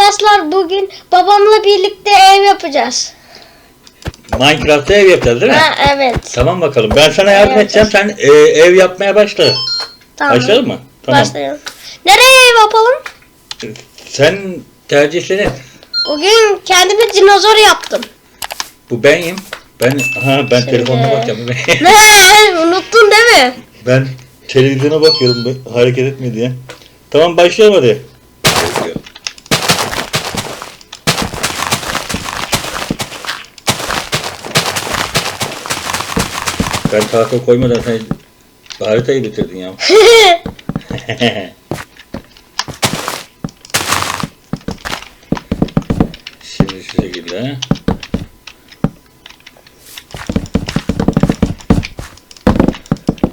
Arkadaşlar bugün babamla birlikte ev yapacağız. Minecraft'ta ev yapacağız değil mi? Ha evet. Tamam bakalım. Ben sana yardım Evet. edeceğim. Sen e, ev yapmaya başla. Tamam. Başlayalım mı? Tamam. Başlayalım. Nereye ev yapalım? Sen tercih senin. Bugün kendime dinozor yaptım. Bu benim. Ben ha ben Şimdi- telefonuna bakacağım. ne? Unuttun değil mi? ben televizyona bakıyorum hareket etmiyor diye. Tamam başlayalım hadi. Ben tahta koymadan sen haritayı bitirdin ya. Şimdi şu şekilde.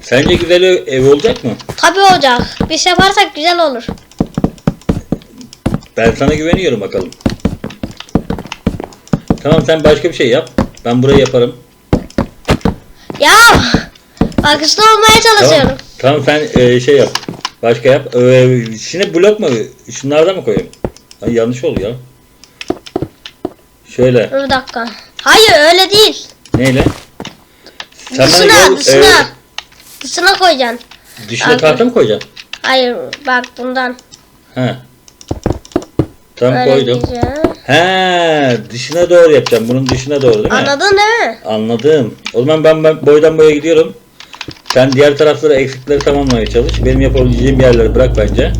Sence güzel ev, olacak mı? Tabii olacak. Biz yaparsak güzel olur. Ben sana güveniyorum bakalım. Tamam sen başka bir şey yap. Ben burayı yaparım. Ya hızlı olmaya Tamam. çalışıyorum. Tamam sen e, şey yap. Başka yap. E, şimdi blok mu? Şunlardan mı koyayım? Ay, yanlış oldu ya. Şöyle. Dur bir dakika. Hayır öyle değil. Neyle? Sen bana dışına yol- dışına. e, Dışına koyacaksın. dışına Abi. tahta mı koyacaksın? Hayır bak bundan. He. Tamam Öyle koydum. diyeceğim. He, dışına doğru yapacağım. Bunun dışına doğru değil mi? Anladın değil mi? Anladım. O zaman ben, ben boydan boya gidiyorum. Sen diğer tarafları eksikleri tamamlamaya çalış. Benim yapabileceğim yerleri bırak bence.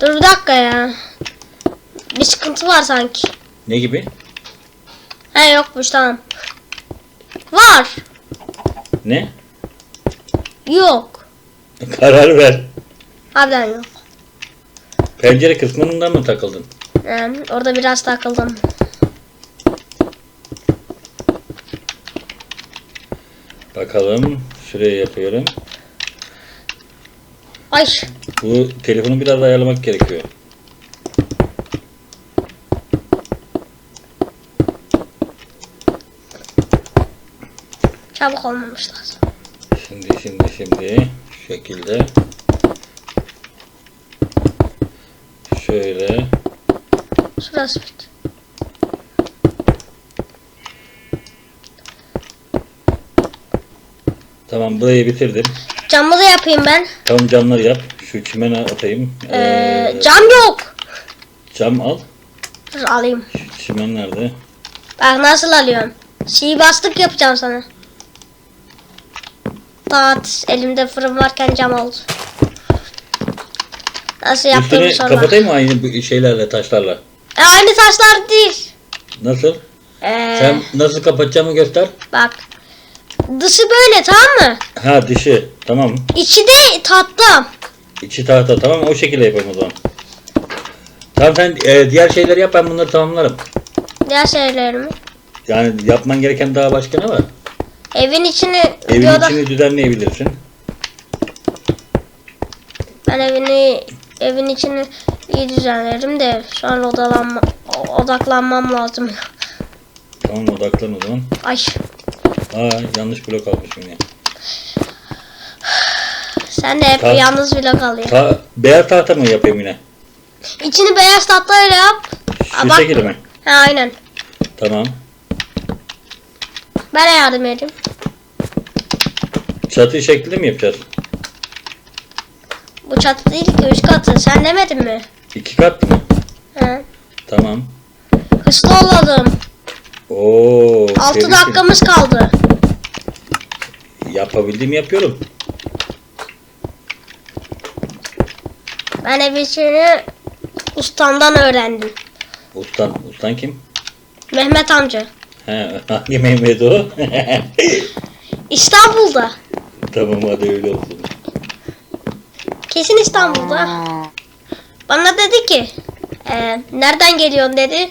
Dur bir dakika ya. Bir sıkıntı var sanki. Ne gibi? He yokmuş tamam. Var. Ne? Yok. Karar ver. Harbiden yok. Pencere kısmından mı takıldın? He, orada biraz takıldım. Bakalım. Şuraya yapıyorum. Ay. Bu telefonu biraz ayarlamak gerekiyor. Çabuk olmamış lazım. Şimdi şimdi şimdi şu şekilde. Şöyle. Bit. Tamam burayı bitirdim. Camı da yapayım ben. Tamam camları yap. Şu çimene atayım. Ee, Ee, cam yok. cam al. Dur alayım. Şu çimen nerede? Bak nasıl alıyorum. Şii bastık yapacağım sana. Tat elimde fırın varken cam oldu. Nasıl yaptığımı Üstünü kapatayım mı aynı bu şeylerle taşlarla? E, aynı taşlar değil. Nasıl? Ee, Sen nasıl kapatacağımı göster. Bak. Dışı böyle tamam mı? Ha dışı. Tamam. İçi de tatlı. İçi tahta. Tamam o şekilde yapayım o zaman. Tamam sen e, diğer şeyleri yap ben bunları tamamlarım. Diğer şeylerimi. Yani yapman gereken daha başka ne var? Evin içini Evin oda- içini düzenleyebilirsin. Ben evini evin içini iyi düzenlerim de sonra odalanma, odaklanmam lazım. Tamam odaklan o zaman. Ay Aa yanlış blok almışım yine. sen de hep Ta- yalnız vlog alıyorsun. Ta beyaz tahta mı yapayım yine? İçini beyaz tahtayla yap. Şu Aa, bak. şekilde mi? Ha aynen. Tamam. Ben de yardım edeyim. Çatı şekli mi yapacağız? Bu çatı değil ki üç katı. Sen demedin mi? İki kat mı? He. Tamam. Hızlı olalım. Oo. 6 tebrik dakikamız kaldı. ederim. Yapabildiğimi yapıyorum. Ben ev içini ustamdan öğrendim. Ustan, ustan kim? Mehmet amca. He, hangi Mehmet o? İstanbul'da. tamam hadi öyle olsun. Kesin İstanbul'da. Bana dedi ki "Ee, nereden geliyorsun dedi.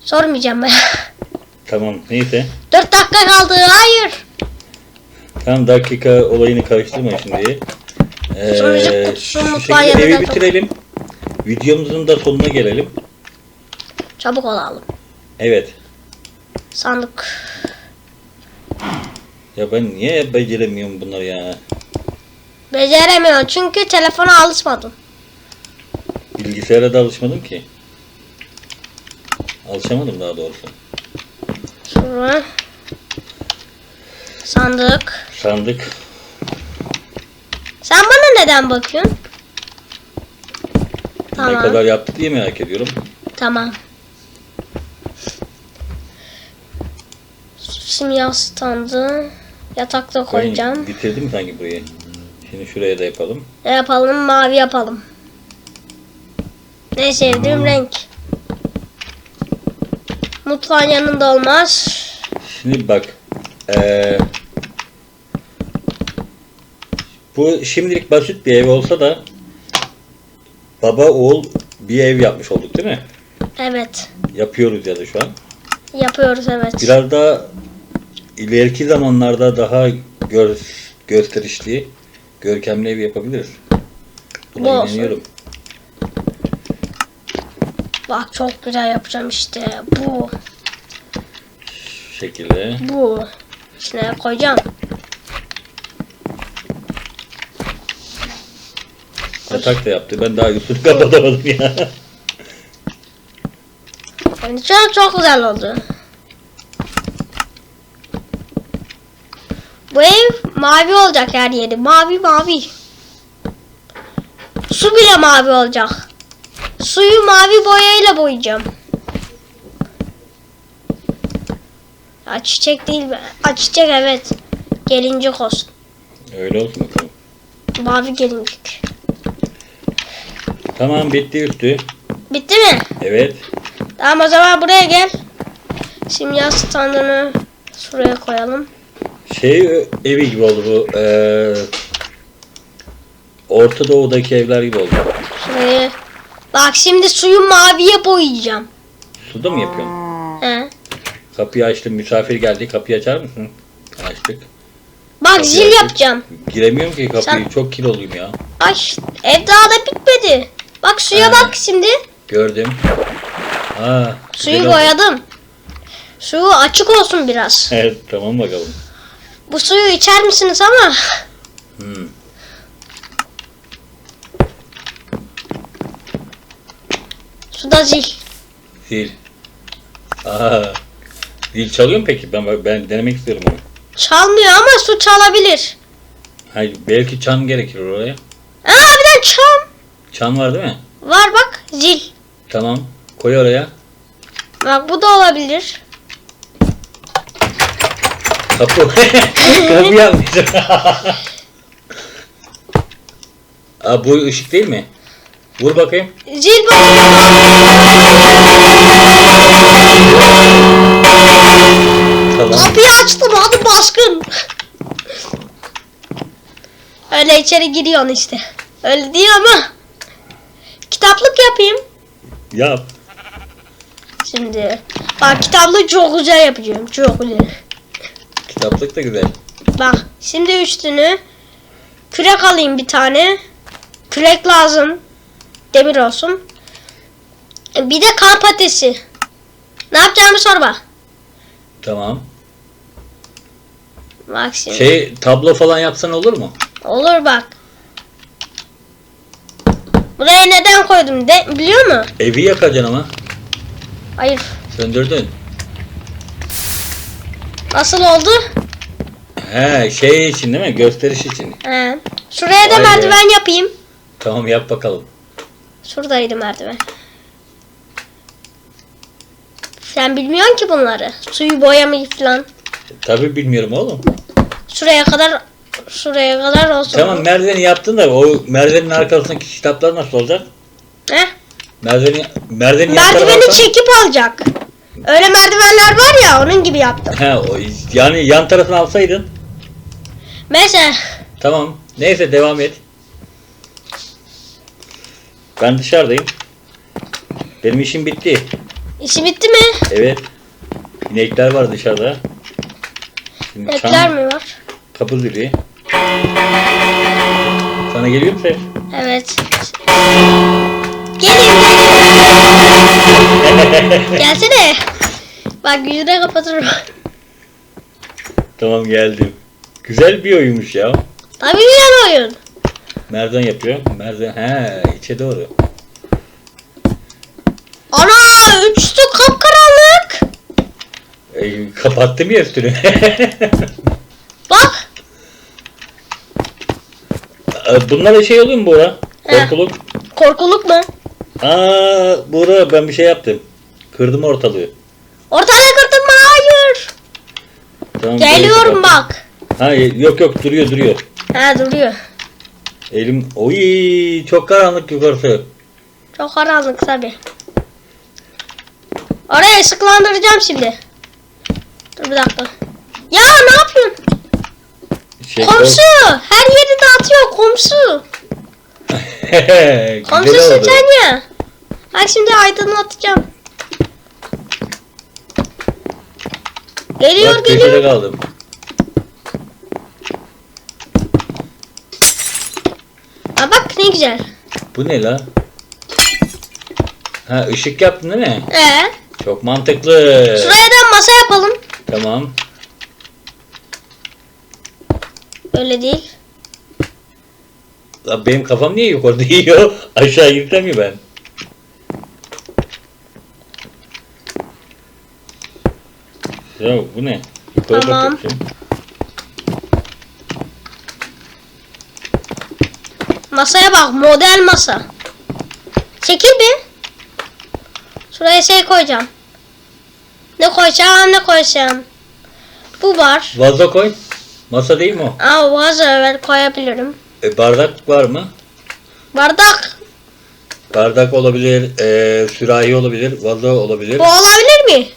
Sormayacağım ben. Tamam neyse. 4 dakika kaldı. Hayır. Tam dakika olayını karıştırma şimdi. Ee, Sonucu kutusu şu mutfağa şekilde yanında evi bitirelim. Videomuzun da sonuna gelelim. Çabuk olalım. Evet. Sandık. Ya ben niye beceremiyorum bunları ya? Beceremiyorsun çünkü telefona alışmadın. bilgisayara da alışmadım ki. Alışamadım daha doğrusu. Sonra sandık. Sandık. Sen bana neden bakıyorsun? Ne Tamam. kadar yaptı diye merak ediyorum. Tamam. Simya standı. Yatakta koyacağım. bitirdim sanki burayı. Şimdi şuraya da yapalım. Yapalım? Mavi yapalım. Ne sevdiğim renk. Mutfağın yanında olmaz. Şimdi bak. eee, bu şimdilik basit bir ev olsa da baba oğul bir ev yapmış olduk değil mi? Evet. Yapıyoruz ya da şu an. Yapıyoruz evet. Biraz daha ileriki zamanlarda daha gör, gösterişli, görkemli ev yapabiliriz. Bu Buna olsun. inanıyorum. Bak çok güzel yapacağım işte. Bu. Şu şekilde. Bu. İçine koyacağım. Yatak da yaptı. Ben daha üstünü kapatamadım ya. Yani çok çok güzel oldu. Bu ev mavi olacak her yeri. Mavi mavi. Su bile mavi olacak. Suyu mavi boyayla boyayacağım. Ya çiçek değil mi? Ha, çiçek evet. Gelincik olsun. Öyle olsun bakalım. Mavi gelincik. Tamam bitti üstü. Bitti mi? Evet. Tamam o zaman buraya gel. Simya standını şuraya koyalım. Şey evi gibi oldu bu. eee Orta Doğu'daki evler gibi oldu. Şuraya. Bak şimdi suyu maviye boyayacağım. Suda mı yapıyorsun? He. Kapıyı açtım. Misafir geldi. Kapıyı açar mısın? Açtık. Bak Kapıyı zil açtık. yapacağım. Giremiyorum ki kapıyı. Sen- Çok kiloluyum ya. Ay ev daha da bitmedi. Bak suya He. bak şimdi. Gördüm. Aa, Suyu güzel oldu. boyadım. Su açık olsun biraz. Evet tamam bakalım. Bu suyu içer misiniz ama? Hmm. Suda zil. Zil. Aa. Zil çalıyor mu peki? Ben ben denemek istiyorum onu. Çalmıyor ama su çalabilir. Hayır, belki çan gerekir oraya. Aa bir de çam. Çan var değil mi? Var bak zil. Tamam. Koy oraya. Bak bu da olabilir. Kapı. Kapı yapmışım. Aa, bu ışık değil mi? Vur bakayım. Zil. Tamam. Kapıyı açtım hadi baskın. Öyle içeri giriyorsun işte. Öyle değil ama. Kitaplık yapayım. Yap. Şimdi. Bak kitaplık çok güzel yapacağım. Çok güzel. Kitaplık da güzel. Bak şimdi üstünü kürek alayım bir tane. Kürek lazım. Demir olsun. Bir de kamp ateşi. Ne yapacağımı sor bak. Tamam. Bak şimdi. Şey tablo falan yapsan olur mu? Olur bak. Buraya neden koydum de biliyor musun? Evi yakacaksın ama. Hayır. Söndürdün. Nasıl oldu? He şey için değil mi? Gösteriş için. He. Şuraya da Vay be. merdiven yapayım. Tamam yap bakalım. Şuradaydı merdiven. Sen bilmiyorsun ki bunları. Suyu boyamayı falan. Tabii bilmiyorum oğlum. Şuraya kadar şuraya kadar olsun. Tamam merdiveni yaptın da o merdivenin arkasındaki kitaplar nasıl olacak? He? Merdiveni, Merdiveni tarafı- çekip alacak. Öyle merdivenler var ya onun gibi yaptım. He, o, yani yan tarafını alsaydın. Mesela Tamam. Neyse devam et. Ben dışarıdayım. Benim işim bitti. işi bitti mi? Evet. İnekler var dışarıda. Şimdi çam, mi var? kapı zili. Sana geliyor mu ses? Evet. Gelin gelin. Gelsene. Bak yüzüne kapatırım. Tamam geldim. Güzel bir oyunmuş ya. Tabii güzel oyun. Merdiven yapıyor. Merdiven he içe doğru. Ana üstü kapkaranlık. E, kapattım ya üstünü. Bak. E, Bunlara şey oluyor mu? He. Korkuluk. Korkuluk mu? Aa Buğra ben bir şey yaptım. Kırdım ortalığı. Ortada kırdım? Hayır. Tamam, Geliyorum böyle bak. Ha yok yok duruyor duruyor. Ha duruyor. Elim oy çok karanlık yukarısı. Çok karanlık tabi. Orayı ışıklandıracağım şimdi. Dur bir dakika. Ya ne yapıyorsun? Şey, Komşu. Her yeri dağıtıyor komşu. Güzel Komşusun oldu. sen ya. Bak şimdi aydınlatacağım. Geliyor Bak köşede geliyor. kaldım. Aa, bak ne güzel. Bu ne la? Ha ışık yaptın değil mi? Ee, Çok mantıklı. şuraya da masa yapalım. Tamam. Öyle değil. La benim kafam niye yukarıda yiyor? Aşağı mi ben? Ya bu ne? Yukarı Tamam. bakıyorum. Masaya bak model masa. Çekil bir. Şuraya şey koyacağım. Ne koyacağım ne koyacağım. Bu var. Vazo koy. Masa değil mi o? Aa vazo evet koyabilirim. E, bardak var mı? Bardak. Bardak olabilir, e, sürahi olabilir, vazo olabilir. Bu olabilir mi?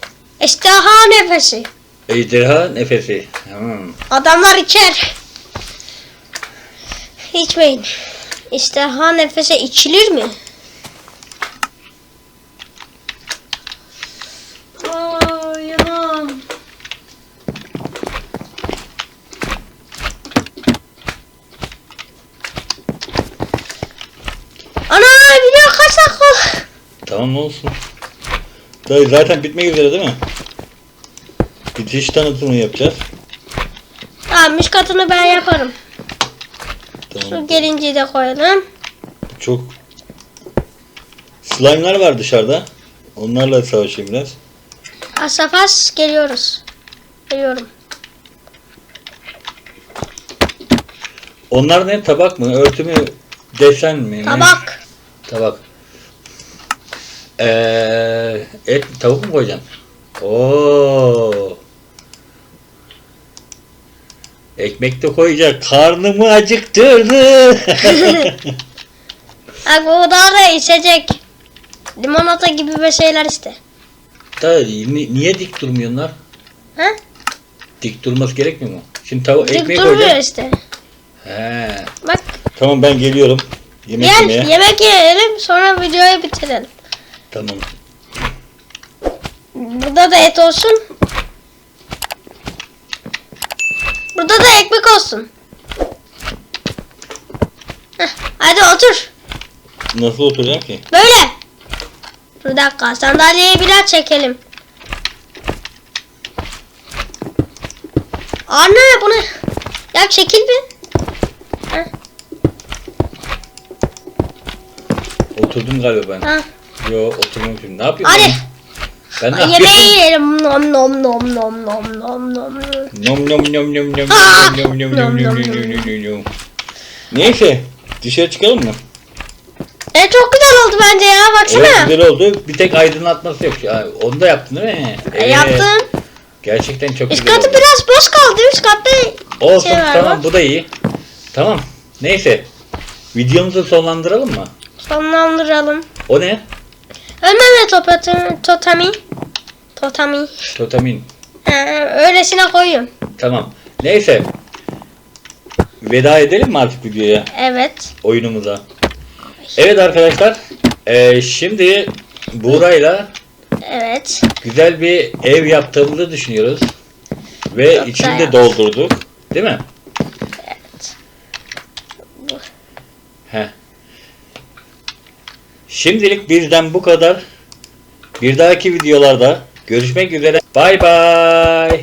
İştaha nefesi. Ejderha nefesi. Hmm. Adamlar içer. İçmeyin. İştaha nefese içilir mi? Aa, yanağım. Ana video kaç dakika? Tamam olsun. Dayı zaten bitmek üzere değil mi? Bitiş tanıtımı yapacağız. Tamam üst katını ben yaparım. Şu Tamam. gelinciyi de koyalım. Çok slime'lar var dışarıda. Onlarla savaşayım biraz. Asafas geliyoruz. Geliyorum. Onlar ne? Tabak mı? Örtü mü? Desen mi? Tabak. Tabak. Ee, et tavuk mu koyacaksın? Oo. Ekmek de koyacak. Karnımı acıktırdı. Bak bu da da içecek. Limonata gibi bir şeyler işte. da, ni- niye dik durmuyorlar? Ha? Dik durması gerekmiyor mu? Şimdi tavuk Dik ekmeği durmuyor koyacağım. işte. He. Bak Tamam ben geliyorum. Yemek gel yemeye. yemek yiyelim sonra videoyu bitirelim. Tamam. Burada da et olsun. Burada da ekmek olsun. Heh, hadi otur. Nasıl oturacağım ki? Böyle. Bir dakika sandalyeyi biraz çekelim. Anne bunu ya çekil bir. Heh, Oturdum galiba ben. ha. Yo oturmam şimdi. Ne yapıyorsun? Hadi Ben ne yemeği yapıyorum? yiyelim. Nom nom nom nom nom nom nom. Nom nom nom nom nom nom nom nom Nom, nom nom, nom nom. Neyse dışarı çıkalım mı? E çok güzel oldu bence ya baksana. Evet güzel oldu. Bir tek aydınlatması yok. Ya, onu da yaptın değil mi? E, Evet. Yaptım. Gerçekten çok Üst güzel katı oldu. biraz boş kaldı. Üst katta Olsun şey var tamam bak. bu da iyi. Tamam. Neyse. Videomuzu sonlandıralım mı? sonlandıralım. O ne? Ölmeme topatı, totami. Totami. Totamin. Ee, öylesine koyuyorum. Tamam. Neyse. Veda edelim mi artık videoya? Evet. oyunumuza. Evet arkadaşlar. eee, şimdi Buğra'yla Evet. güzel bir ev yaptığımızı düşünüyoruz. Ve Çok içini de doldurduk. Değil mi? Evet. Heh. Şimdilik bizden bu kadar. Bir dahaki videolarda görüşmek üzere. Bay bay.